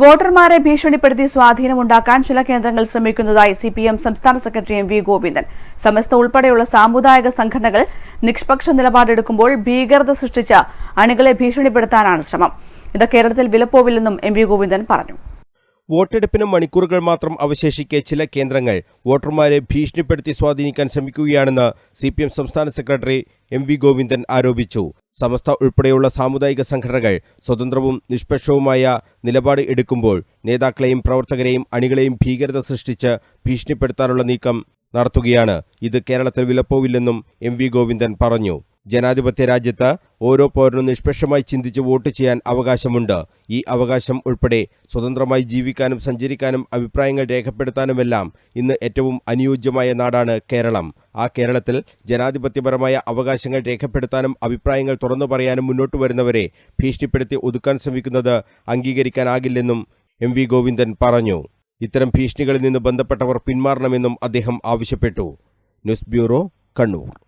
വോട്ടർമാരെ ഭീഷണിപ്പെടുത്തി സ്വാധീനമുണ്ടാക്കാൻ ചില കേന്ദ്രങ്ങൾ ശ്രമിക്കുന്നതായി സി പി എം സംസ്ഥാന secretary M V Govindan. Samastha ഉൾപ്പെടെയുള്ള സാമുദായിക സംഘടനകൾ നിഷ്പക്ഷ നിലപാടെടുക്കുമ്പോൾ ഭീകരത സൃഷ്ടിച്ച അണികളെ ഭീഷണിപ്പെടുത്താനാണ് ശ്രമം. ഇത് കേരളത്തിൽ വിലപ്പോവില്ലെന്നും എം വി ഗോവിന്ദൻ പറഞ്ഞു. വോട്ടെടുപ്പിന് മണിക്കൂറുകൾ മാത്രം അവശേഷിക്കെ ചില കേന്ദ്രങ്ങൾ. വോട്ടർമാരെ ഭീഷണിപ്പെടുത്തി സ്വാധീനിക്കാൻ ശ്രമിക്കുകയാണെന്ന് സി പി എം സംസ്ഥാന സെക്രട്ടറി എം വി ഗോവിന്ദൻ ആരോപിച്ചു. സമസ്ത ഉൾപ്പെടെയുള്ള സാമുദായിക സംഘടനകൾ സ്വതന്ത്രവും നിഷ്പക്ഷവുമായ നിലപാട് എടുക്കുമ്പോൾ നേതാക്കളെയും പ്രവർത്തകരെയും അണികളെയും ഭീകരത സൃഷ്ടിച്ച് ഭീഷണിപ്പെടുത്താനുള്ള നീക്കം നടത്തുകയാണ്. ഇത് കേരളത്തിൽ വിലപ്പോവില്ലെന്നും എം വി ഗോവിന്ദൻ പറഞ്ഞു. ജനാധിപത്യ രാജ്യത്ത് ഓരോ പൗരനും നിഷ്പക്ഷമായി ചിന്തിച്ച് വോട്ട് ചെയ്യാൻ അവകാശമുണ്ട്. ഈ അവകാശം ഉൾപ്പെടെ സ്വതന്ത്രമായി ജീവിക്കാനും സഞ്ചരിക്കാനും അഭിപ്രായങ്ങൾ രേഖപ്പെടുത്താനുമെല്ലാം ഇന്ന് ഏറ്റവും അനുയോജ്യമായ നാടാണ് കേരളം. ആ കേരളത്തിൽ ജനാധിപത്യപരമായ അവകാശങ്ങൾ രേഖപ്പെടുത്താനും അഭിപ്രായങ്ങൾ തുറന്നു പറയാനും മുന്നോട്ട് വരുന്നവരെ ഭീഷണിപ്പെടുത്തി ഒതുക്കാൻ ശ്രമിക്കുന്നത് അംഗീകരിക്കാനാകില്ലെന്നും എം വി ഗോവിന്ദൻ പറഞ്ഞു. ഇത്തരം ഭീഷണികളിൽ നിന്ന് ബന്ധപ്പെട്ടവർ പിന്മാറണമെന്നും അദ്ദേഹം ആവശ്യപ്പെട്ടു. News bureau Kannur.